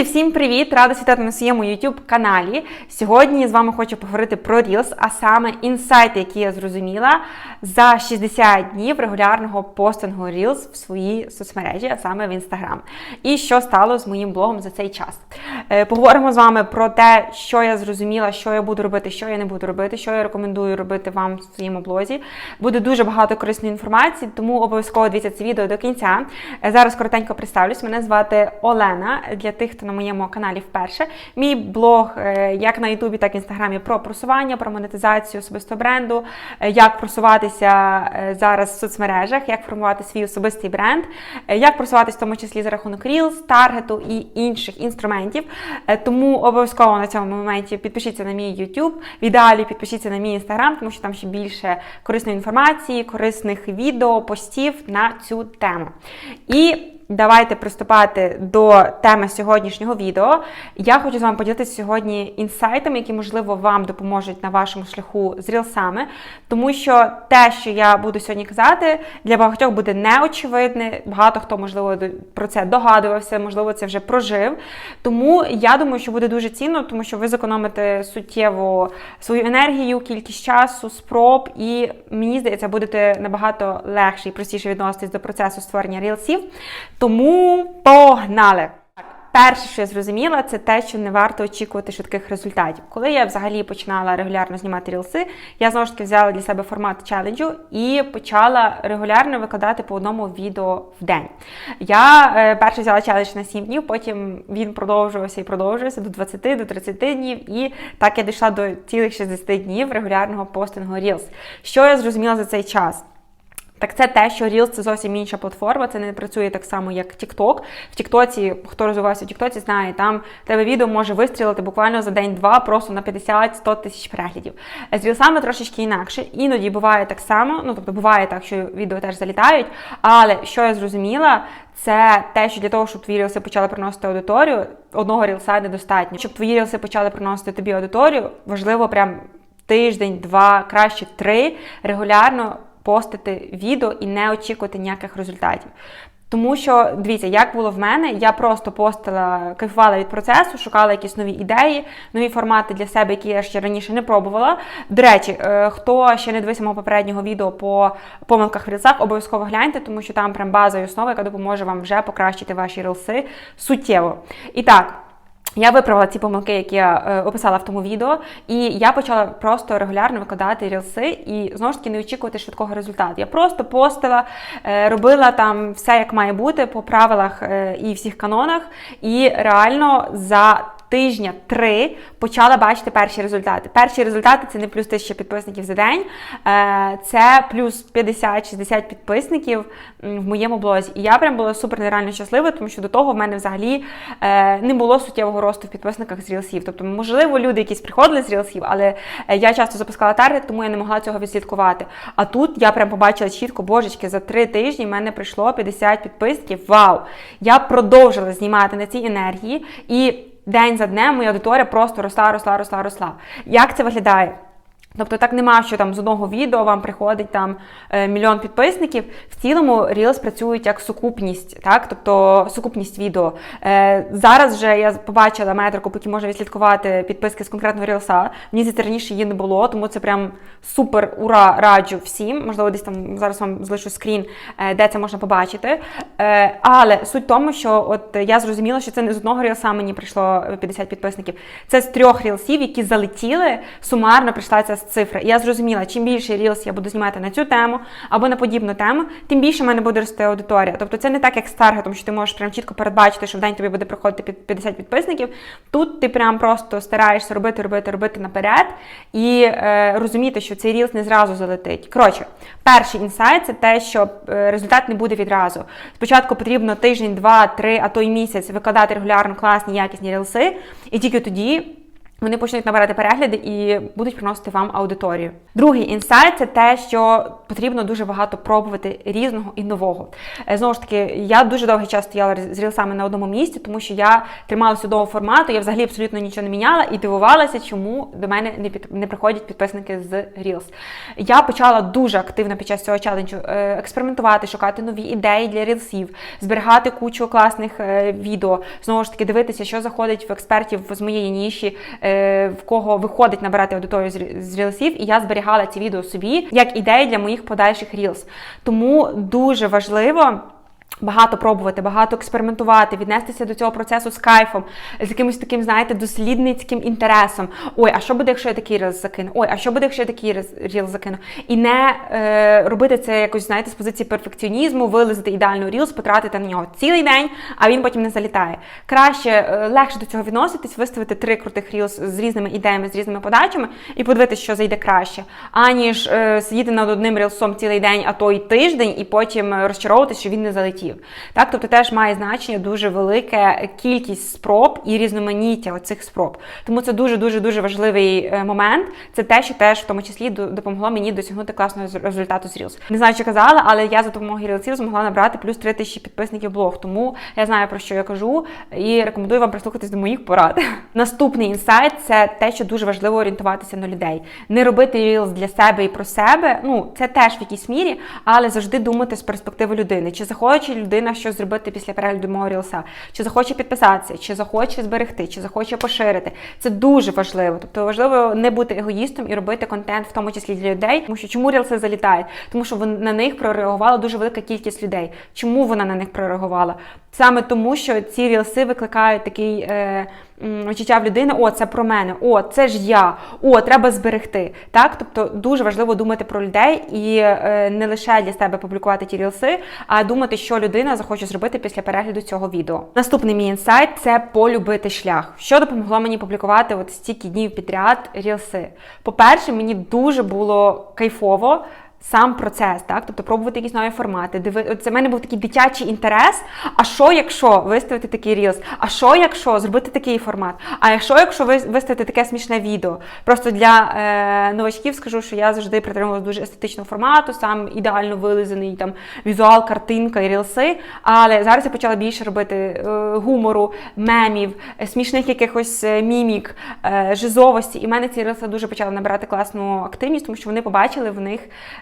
Друзі, всім привіт! Рада вітати на своєму YouTube каналі. Сьогодні з вами хочу поговорити про Reels, а саме інсайти, які я зрозуміла за 60 днів регулярного постингу Reels в своїй соцмережі, а саме в Instagram. І що стало з моїм блогом за цей час. Е, Поговоримо з вами про те, що я зрозуміла, що я буду робити, що я не буду робити, що я рекомендую робити вам в своєму блозі. Буде дуже багато корисної інформації, тому обов'язково дивіться це відео до кінця. Е, Зараз коротенько представлюсь. Мене звати Олена. Для тих, хто на моєму каналі вперше. Мій блог е, як на Ютубі, так і в інстаграмі про просування, про монетизацію особистого бренду, е, як просуватися е, зараз в соцмережах, як формувати свій особистий бренд, як просуватися в тому числі за рахунок Reels, таргету і інших інструментів. Тому обов'язково на цьому моменті підпишіться на мій YouTube, в ідеалі підпишіться на мій інстаграм, тому що там ще більше корисної інформації, корисних відео, постів на цю тему. І Давайте приступати до теми сьогоднішнього відео. Я хочу з вами поділитися сьогодні інсайтами, які, можливо, вам допоможуть на вашому шляху з рілсами, тому що те, що я буду сьогодні казати, для багатьох буде неочевидне. Багато хто, можливо, про це догадувався, можливо, це вже прожив. Тому я думаю, що буде дуже цінно, тому що ви зекономите суттєво свою енергію, кількість часу, спроб, і мені здається, будете набагато легше і простіше відноситись до процесу створення рілсів. Тому погнали! Перше, що я зрозуміла, це те, що не варто очікувати швидких результатів. Коли я взагалі починала регулярно знімати рілси, я знову ж таки взяла для себе формат челенджу і почала регулярно викладати по одному відео в день. Я е, перше взяла челендж на 7 днів, потім він продовжувався і продовжувався до 20, до 30 днів, і так я дійшла до цілих 60 днів регулярного постингу Reels. Що я зрозуміла за цей час? Так це те, що Reels – це зовсім інша платформа, це не працює так само, як TikTok. В Тіктоці, хто розвивався в Тіктоці, знає, там тебе відео може вистрілити буквально за день-два, просто на 50-100 тисяч переглядів. З рілсами трошечки інакше. Іноді буває так само, ну тобто буває так, що відео теж залітають. Але що я зрозуміла, це те, що для того, щоб твої рілси почали приносити аудиторію, одного рілса недостатньо. Щоб твої рілси почали приносити тобі аудиторію, важливо прям тиждень, два, краще три регулярно постити відео і не очікувати ніяких результатів. Тому що, дивіться, як було в мене, я просто постила, кайфувала від процесу, шукала якісь нові ідеї, нові формати для себе, які я ще раніше не пробувала. До речі, е, хто ще не дивився мого попереднього відео по помилках в рілсах, обов'язково гляньте, тому що там прям база і основа, яка допоможе вам вже покращити ваші рілси суттєво. І так. Я виправила ці помилки, які я е, описала в тому відео, і я почала просто регулярно викладати рілси і знову ж таки не очікувати швидкого результату. Я просто постила, е, робила там все як має бути по правилах е, і всіх канонах, і реально за Тижня три почала бачити перші результати. Перші результати це не плюс 1000 підписників за день, е, це плюс 50-60 підписників в моєму блозі. І я прям була супер нереально щаслива, тому що до того в мене взагалі е, не було суттєвого росту в підписниках з рілсів. Тобто, можливо, люди якісь приходили з рілсів, але е, я часто запускала таргет, тому я не могла цього відслідкувати. А тут я прям побачила чітко, божечки, за три тижні в мене прийшло 50 підписників. Вау! Я продовжила знімати на цій енергії і день за днем моя аудиторія просто росла, росла, росла, росла. Як це виглядає? Тобто так нема, що там з одного відео вам приходить там е, мільйон підписників. В цілому Reels працюють як сукупність, так? Тобто сукупність відео. Е, зараз вже я побачила метрику, поки можна відслідкувати підписки з конкретного Reels. Мені здається, раніше її не було, тому це прям супер ура раджу всім. Можливо, десь там зараз вам залишу скрін, е, де це можна побачити. Е, але суть в тому, що от я зрозуміла, що це не з одного Reels мені прийшло 50 підписників. Це з трьох рілсів, які залетіли, сумарно прийшла ця цифра. І я зрозуміла, чим більше рілс я буду знімати на цю тему або на подібну тему, тим більше в мене буде рости аудиторія. Тобто це не так, як з таргетом, що ти можеш прям чітко передбачити, що в день тобі буде приходити під 50 підписників. Тут ти прям просто стараєшся робити, робити, робити наперед і е, розуміти, що цей рілс не зразу залетить. Коротше, перший інсайт це те, що е, результат не буде відразу. Спочатку потрібно тиждень, два, три, а то й місяць викладати регулярно класні, якісні рілси, і тільки тоді вони почнуть набирати перегляди і будуть приносити вам аудиторію. Другий інсайт це те, що потрібно дуже багато пробувати різного і нового. Е, Знову ж таки, я дуже довгий час стояла з рілсами на одному місці, тому що я трималася одного формату, я взагалі абсолютно нічого не міняла і дивувалася, чому до мене не під не приходять підписники з Reels. Я почала дуже активно під час цього челенджу е, експериментувати, шукати нові ідеї для рілсів, зберігати кучу класних е, відео, знову ж таки, дивитися, що заходить в експертів з моєї ніші, в кого виходить набирати аудиторію з рілсів, і я зберігала ці відео собі як ідеї для моїх подальших рілс. Тому дуже важливо. Багато пробувати, багато експериментувати, віднестися до цього процесу з кайфом, з якимось таким, знаєте, дослідницьким інтересом. Ой, а що буде, якщо я такий різ закину? Ой, а що буде, якщо я такий ріл закину? І не е, робити це якось, знаєте, з позиції перфекціонізму, вилизати ідеальну рілс, потратити на нього цілий день, а він потім не залітає. Краще е, легше до цього відноситись, виставити три крутих рілс з різними ідеями, з різними подачами і подивитися, що зайде краще, аніж е, сидіти над одним рілсом цілий день, а то й тиждень, і потім е, розчаровуватися, що він не залетів. Так, тобто теж має значення дуже велика кількість спроб і різноманіття оцих спроб. Тому це дуже дуже дуже важливий е, момент. Це те, що теж в тому числі до- допомогло мені досягнути класного результату з Reels. Не знаю, чи казала, але я за допомогою Reelsів змогла набрати плюс 3 тисячі підписників блог. Тому я знаю про що я кажу і рекомендую вам прислухатись до моїх порад. Наступний інсайт це те, що дуже важливо орієнтуватися на людей. Не робити Reels для себе і про себе. Ну це теж в якійсь мірі, але завжди думати з перспективи людини. Чи захоче людина щось зробити після перегляду мого рілса, чи захоче підписатися, чи захоче зберегти, чи захоче поширити. Це дуже важливо. Тобто важливо не бути егоїстом і робити контент, в тому числі для людей. Тому що чому рілси залітають? Тому що на них прореагувала дуже велика кількість людей. Чому вона на них прореагувала? Саме тому, що ці рілси викликають такий. Е, м, Відчуття в людини, о, це про мене, о, це ж я, о, треба зберегти. Так, тобто дуже важливо думати про людей і е, не лише для себе публікувати ті рілси, а думати, що людина захоче зробити після перегляду цього відео. Наступний мій інсайт це полюбити шлях. Що допомогло мені публікувати от стільки днів підряд рілси. По-перше, мені дуже було кайфово. Сам процес, так, тобто пробувати якісь нові формати. Диви... Це в мене був такий дитячий інтерес. А що, якщо виставити такий рілс? А що, якщо зробити такий формат? А якщо, якщо виставити таке смішне відео? Просто для е, новачків скажу, що я завжди притримувалася дуже естетичного формату, сам ідеально вилизаний там візуал, картинка і рілси. Але зараз я почала більше робити е, гумору, мемів, смішних якихось е, мімік, е, жизовості. І в мене ці рілси дуже почали набирати класну активність, тому що вони побачили в них,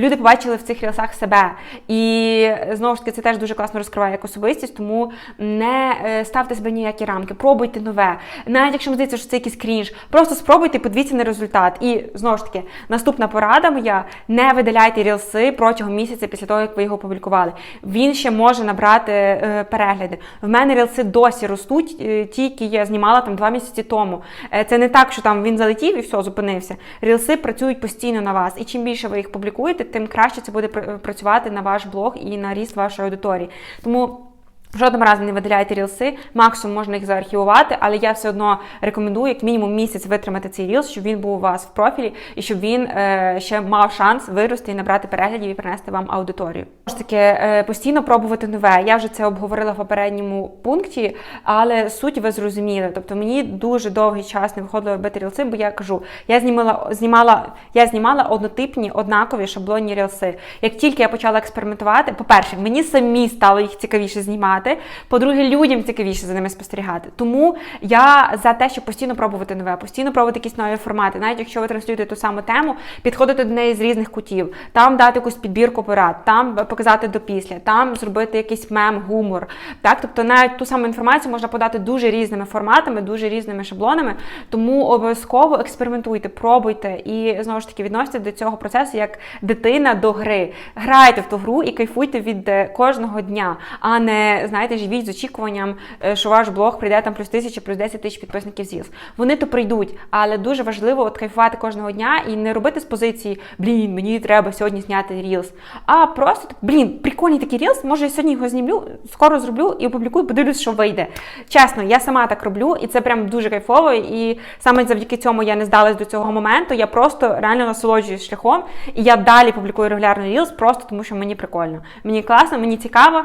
люди побачили в цих рілсах себе. І знову ж таки, це теж дуже класно розкриває як особистість, тому не е, ставте себе ніякі рамки, пробуйте нове. Навіть якщо вам здається, що це якийсь крінж, просто спробуйте, подивіться на результат. І знову ж таки, наступна порада моя: не видаляйте рілси протягом місяця після того, як ви його опублікували. Він ще може набрати е, перегляди. В мене рілси досі ростуть, е, ті, які я знімала там два місяці тому. Це не так, що там він залетів і все, зупинився. Рілси працюють постійно на вас. І чим більше ви їх публікуєте, тим краще це буде працювати на ваш блог і на ріст вашої аудиторії. Тому. Жодним разом не видаляйте рілси, максимум можна їх заархівувати, але я все одно рекомендую як мінімум місяць витримати цей рілс, щоб він був у вас в профілі і щоб він е, ще мав шанс вирости і набрати переглядів і принести вам аудиторію. Ж таки, е, постійно пробувати нове. Я вже це обговорила в попередньому пункті, але суть ви зрозуміли. Тобто мені дуже довгий час не виходило робити рілси, бо я кажу, я знімала, знімала, я знімала однотипні, однакові шаблонні рілси. Як тільки я почала експериментувати, по-перше, мені самі стало їх цікавіше знімати. По-друге, людям цікавіше за ними спостерігати. Тому я за те, щоб постійно пробувати нове, постійно пробувати якісь нові формати. Навіть якщо ви транслюєте ту саму тему, підходити до неї з різних кутів, там дати якусь підбірку порад, там показати до після, там зробити якийсь мем, гумор. Так, тобто навіть ту саму інформацію можна подати дуже різними форматами, дуже різними шаблонами. Тому обов'язково експериментуйте, пробуйте і знову ж таки відносите до цього процесу як дитина до гри. Грайте в ту гру і кайфуйте від е, кожного дня, а не знаєте, живіть з очікуванням, е, що ваш блог прийде там плюс тисяча, плюс 10 тисяч підписників з Reels. Вони то прийдуть, але дуже важливо от кайфувати кожного дня і не робити з позиції блін, мені треба сьогодні зняти Reels, а просто блін, прикольний такий Reels, може я сьогодні його знімлю, скоро зроблю і опублікую, подивлюсь, що вийде. Чесно, я сама так роблю, і це прям дуже кайфово. І саме завдяки цьому я не здалась до цього моменту. Я просто реально насолоджуюсь шляхом, і я далі публікую регулярно Reels, просто тому що мені прикольно. Мені класно, мені цікаво.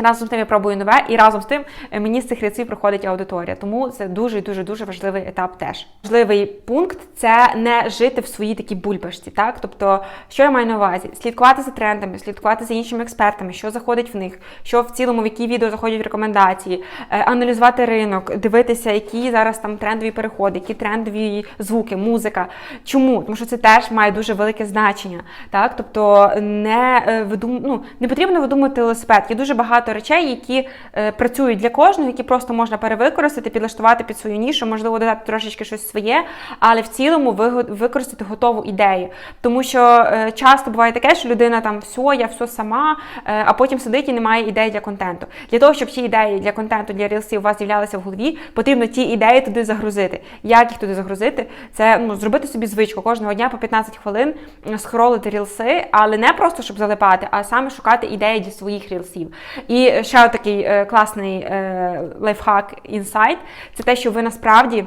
Разом з тим я пробую нове, і разом з тим е, мені з цих реців проходить аудиторія. Тому це дуже дуже дуже важливий етап. Теж важливий пункт це не жити в своїй такій бульбашці. Так, тобто, що я маю на увазі? Слідкувати за трендами, слідкувати за іншими експертами, що заходить в них, що в цілому, в які відео заходять рекомендації, е, аналізувати ринок, дивитися, які зараз там трендові переходи, які трендові звуки, музика. Чому? Тому що це теж має дуже велике значення. Так, тобто не е, видум... ну, не потрібно видумати велосипед. Є дуже багато речей, які е, працюють для кожного, які просто можна перевикористати, підлаштувати під свою нішу, можливо, додати трошечки щось своє, але в цілому ви використати готову ідею. Тому що е, часто буває таке, що людина там все, я все сама, е, а потім сидить і немає ідей для контенту. Для того, щоб ті ідеї для контенту, для рілсів у вас з'являлися в голові, потрібно ті ідеї туди загрузити. Як їх туди загрузити? Це ну, зробити собі звичку кожного дня по 15 хвилин схролити рілси, але не просто щоб залипати, а саме шукати ідеї для своїх рілсів. І ще такий е, класний е, лайфхак інсайт це те, що ви насправді.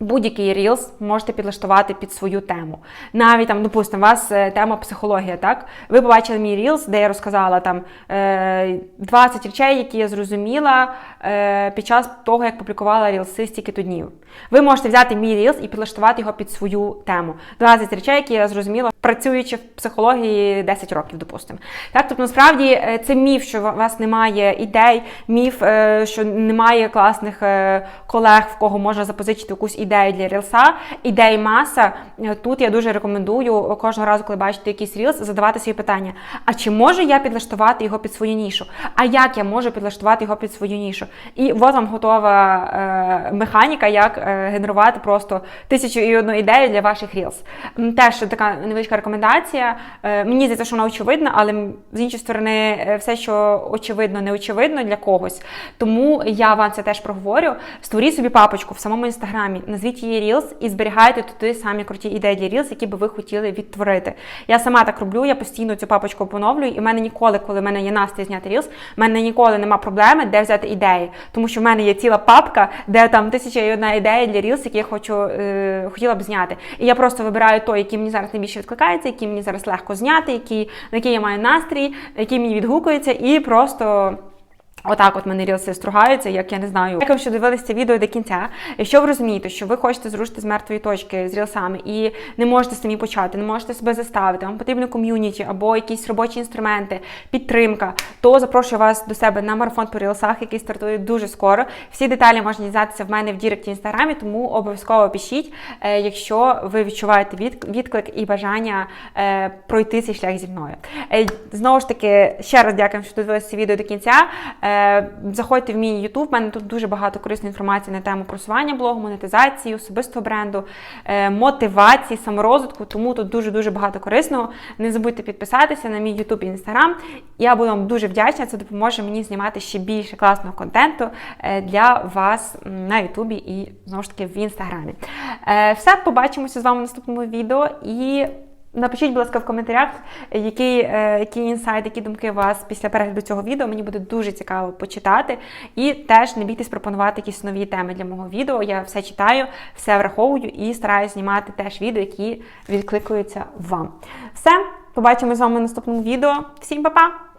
Будь-який рілс можете підлаштувати під свою тему. Навіть там, допустимо, у вас е, тема психологія, так? Ви побачили мій рілс, де я розказала там 20 речей, які я зрозуміла під час того, як публікувала рілси стільки-то днів. Ви можете взяти мій рілс і підлаштувати його під свою тему. 20 речей, які я зрозуміла, працюючи в психології 10 років, допустимо. Так, тобто, насправді, е, це міф, що у вас немає ідей, міф, е, що немає класних е, колег, в кого можна запозичити якусь ідею для рілса. Ідей маса. Тут я дуже рекомендую кожного разу, коли бачите якийсь рілс, задавати собі питання: а чи можу я підлаштувати його під свою нішу? А як я можу підлаштувати його під свою нішу? І от вам готова механіка, як генерувати просто тисячу і одну ідею для ваших рілс. Теж така невеличка рекомендація. Е, мені здається, що вона очевидна, але з іншої сторони, е, все, що очевидно, не очевидно для когось. Тому я вам це теж проговорю. Створіть собі папочку в самому інстаграмі, назвіть її Reels і зберігайте туди самі круті ідеї для Reels, які би ви хотіли відтворити. Я сама так роблю, я постійно цю папочку поновлюю, і в мене ніколи, коли в мене є настрій зняти Reels, в мене ніколи нема проблеми, де взяти ідеї. Тому що в мене є ціла папка, де там тисяча і одна ідея для Reels, які я хочу, е, хотіла б зняти. І я просто вибираю той, який мені зараз найбільше відкликається, які мені зараз легко зняти, які, на який я маю настрій, який мені відгукується, і просто. Отак, от мене рілси стругаються, як я не знаю. Дякую, що дивилися відео до кінця. Якщо ви розумієте, що ви хочете зрушити з мертвої точки з рілсами і не можете самі почати, не можете себе заставити, вам потрібно ком'юніті або якісь робочі інструменти, підтримка, то запрошую вас до себе на марафон по рілсах, який стартує дуже скоро. Всі деталі можна дізнатися в мене в Діректі інстаграмі, тому обов'язково пишіть, е, якщо ви відчуваєте відклик і бажання е, пройти цей шлях зі мною. Е, знову ж таки, ще раз дякую, що дивилися відео до кінця. Е, заходьте в мій YouTube, в мене тут дуже багато корисної інформації на тему просування блогу, монетизації, особистого бренду, е, мотивації, саморозвитку, тому тут дуже-дуже багато корисного. Не забудьте підписатися на мій YouTube і Instagram. Я буду вам дуже вдячна, це допоможе мені знімати ще більше класного контенту е, для вас на YouTube і знову ж таки в інстаграмі. Все, побачимося з вами в наступному відео і. Напишіть, будь ласка, в коментарях, які е, які інсайти, які думки у вас після перегляду цього відео. Мені буде дуже цікаво почитати. І теж не бійтесь пропонувати якісь нові теми для мого відео. Я все читаю, все враховую і стараюся знімати теж відео, які відкликуються вам. Все, побачимо з вами в наступному відео. Всім па-па!